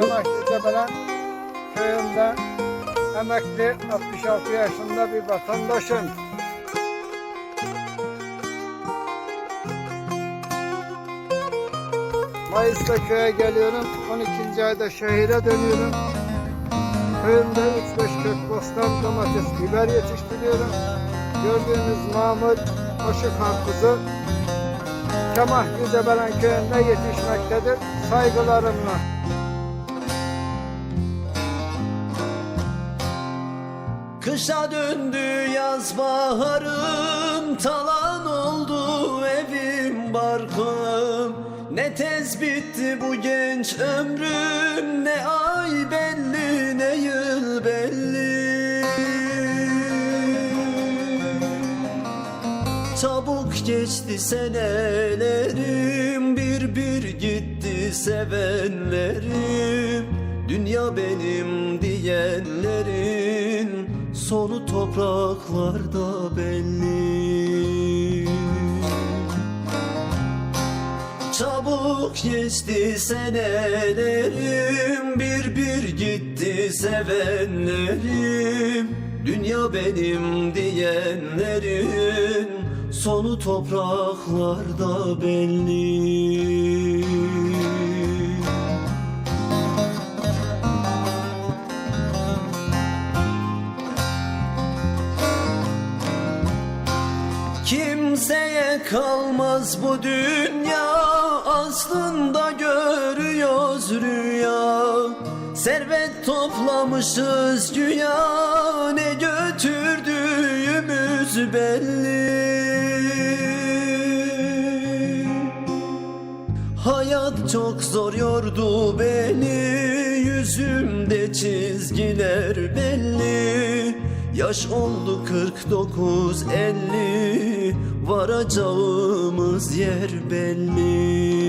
Çanak Cebelen köyünde emekli 66 yaşında bir vatandaşım. Mayıs'ta köye geliyorum. 12. ayda şehire dönüyorum. Köyümde 3-5 kök bostan, domates, biber yetiştiriyorum. Gördüğünüz mamul, koşu karpuzu Kemah Güzebelen köyünde yetişmektedir. Saygılarımla. Kışa döndü yaz baharım Talan oldu evim barkım. Ne tez bitti bu genç ömrüm Ne ay belli ne yıl belli. Çabuk geçti senelerim Bir bir gitti sevenlerim. Dünya benim diyenlerin Sonu topraklarda belli. Çabuk geçti senelerim Bir bir gitti sevenlerim. Dünya benim diyenlerin Sonu topraklarda belli Kimseye kalmaz bu dünya. Aslında görüyoruz rüya. Servet toplamışız güya. Ne götürdüğümüz belli. Hayat çok zor yordu beni. Yüzümde çizgiler belli Yaş oldu 49 50 Varacağımız yer belli